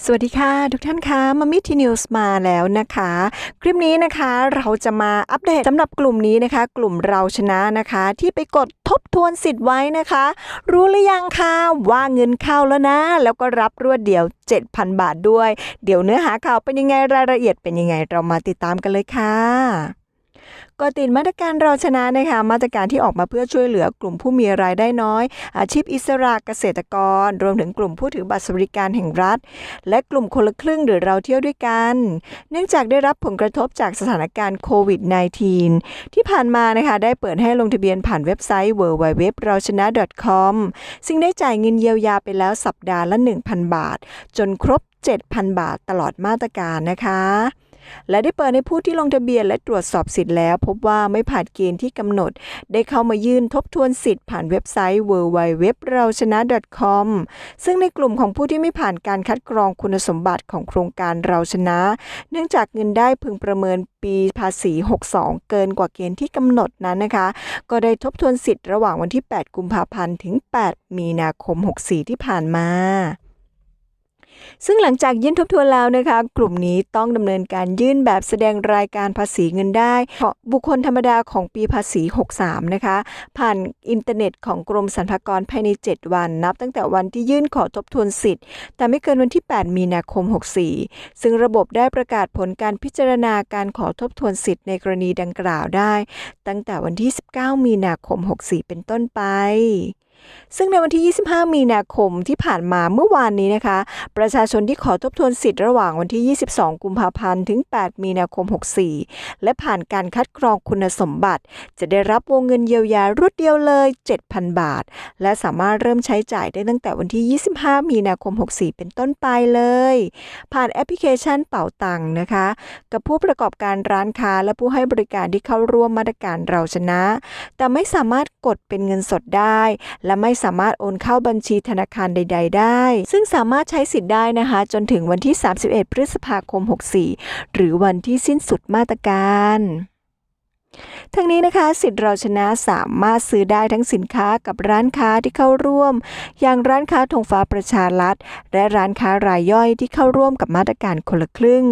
สวัสดีค่ะทุกท่านคะมามิทีนิวส์มาแล้วนะคะ คลิปนี้นะคะเราจะมาอัปเดตสำหรับกลุ่มนี้นะคะ กลุ่มเราชนะนะคะ ที่ไปกดทบทวนสิทธิ์ไว้นะคะ รู้หรือยังคะว่าเงินเข้าแล้วนะ แล้วก็รับรวดเดียว 7,000 บาทด้วย เดี๋ยวเนื้อหาข่าวเป็นยังไงรายละเอียดเป็นยังไงเรามาติดตามกันเลยค่ะ ก็ติดมาตรการเราชนะนะคะมาตรการที่ออกมาเพื่อช่วยเหลือกลุ่มผู้มีรายได้น้อย อาชีพอิสระเกษตรกร รวมถึงกลุ่มผู้ถือบัตรสวัสดิการแห่งรัฐ และกลุ่มคนละครึ่งหรือเราเที่ยวด้วยกัน เนื่องจากได้รับผลกระทบจากสถานการณ์โควิด -19 ที่ผ่านมานะคะได้เปิดให้ลงทะเบียนผ่านเว็บไซต์ www เราชนะ .com ซึ่งได้จ่ายเงินเยียวยาไปแล้วสัปดาห์ละ 1,000 บาท จนครบ 7,000 บาทตลอดมาตรการนะคะ และได้เปิดให้ผู้ที่ลงทะเบียนและตรวจสอบสิทธิ์แล้ว พบว่าไม่ผ่านเกณฑ์ที่กำหนด ได้เข้ามายื่นทบทวนสิทธิ์ผ่านเว็บไซต์ www เราชนะ .com ซึ่งในกลุ่มของผู้ที่ไม่ผ่านการคัดกรองคุณสมบัติของโครงการเราชนะ เนื่องจากเงินได้พึงประเมินปีภาษี 62 เกินกว่าเกณฑ์ที่กำหนดนั้นนะคะ ก็ได้ทบทวนสิทธิ์ระหว่างวันที่ 8 กุมภาพันธ์ ถึง 8 มีนาคม 64 ที่ผ่านมา ซึ่งหลังจากยื่นทบทวนแล้วนะคะ กลุ่มนี้ต้องดำเนินการยื่นแบบแสดงรายการภาษีเงินได้ของบุคคลธรรมดาของปีภาษี 63 นะคะ ผ่านอินเทอร์เน็ตของกรมสรรพากรภายใน 7 วัน นับตั้งแต่วันที่ยื่นขอทบทวนสิทธิ์ แต่ไม่เกินวันที่ 8 มีนาคม 64 ซึ่งระบบได้ประกาศผลการพิจารณาการขอทบทวนสิทธิ์ในกรณีดังกล่าวได้ ตั้งแต่วันที่ 19 มีนาคม 64 เป็นต้นไป ซึ่งในวันที่ 25 มีนาคมที่ผ่านมาเมื่อวานนี้นะคะ ประชาชนที่ขอทบทวนสิทธิ์ระหว่างวันที่ 22 กุมภาพันธ์ ถึง 8 มีนาคม 64 และผ่านการคัดกรองคุณสมบัติ จะได้รับวงเงินเยียวยารวดเดียวเลย 7,000 บาท และสามารถเริ่มใช้จ่ายได้ตั้งแต่วันที่ 25 มีนาคม 64 เป็นต้นไปเลย ผ่านแอปพลิเคชันเป๋าตังค์นะคะ กับผู้ประกอบการร้านค้าและผู้ให้บริการที่เข้าร่วมมาตรการเราชนะ แต่ไม่สามารถกดเป็นเงินสดได้ และไม่สามารถโอนเข้าบัญชีธนาคารใด ๆ ได้ ซึ่งสามารถใช้สิทธิ์ได้นะคะ จนถึงวันที่ 31 พฤษภาคม 64 หรือวันที่สิ้นสุดมาตรการ ทั้งนี้นะคะ สิทธิ์เราชนะสามารถซื้อได้ทั้งสินค้ากับร้านค้าที่เข้าร่วม อย่างร้านค้าธงฟ้าประชารัฐ และร้านค้ารายย่อยที่เข้าร่วมกับมาตรการคนละครึ่ง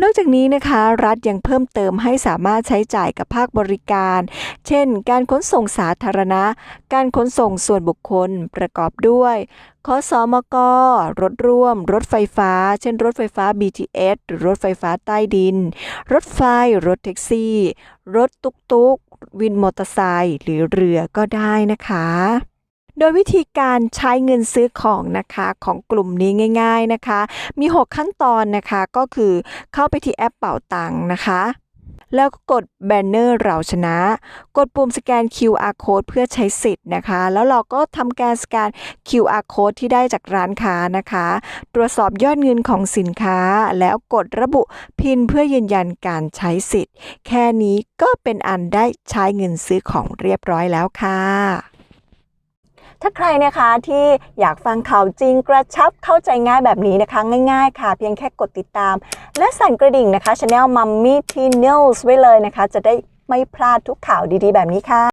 นอกจากนี้นะคะ รัฐยังเพิ่มเติมให้สามารถใช้จ่ายกับภาคบริการ เช่น การขนส่งสาธารณะ การขนส่งส่วนบุคคลประกอบด้วย ขอสอมกรถร่วม รถไฟฟ้า เช่น รถไฟฟ้า BTS หรือรถไฟฟ้าใต้ดิน รถไฟ รถแท็กซี่ รถตุกตุกๆวินมอเตอร์ไซค์หรือเรือก็ได้นะคะ โดยวิธีการใช้เงินซื้อของนะคะของกลุ่มนี้ง่าย ๆนะคะ มี 6 ขั้นตอนนะคะก็คือเข้าไปที่แอปเป่าตังค์นะคะ แล้วก็กดแบนเนอร์เราชนะ กดปุ่มสแกน QR code เพื่อใช้สิทธิ์นะคะ แล้วเราก็ทำการสแกน QR code ที่ได้จากร้านค้านะคะ ตรวจสอบยอดเงินของสินค้า แล้วกดระบุพินเพื่อยืนยันการใช้สิทธิ์ แค่นี้ก็เป็นอันได้ใช้เงินซื้อของเรียบร้อยแล้วค่ะ ถ้าใครนะคะที่อยากฟังข่าวจริงกระชับเข้าใจง่ายแบบนี้นะคะ ง่ายๆ ค่ะ เพียงแค่กดติดตาม และสั่นกระดิ่งนะคะช anel Mummy T News ไว้เลยนะคะ จะได้ไม่พลาดทุกข่าวดีๆ แบบนี้ค่ะ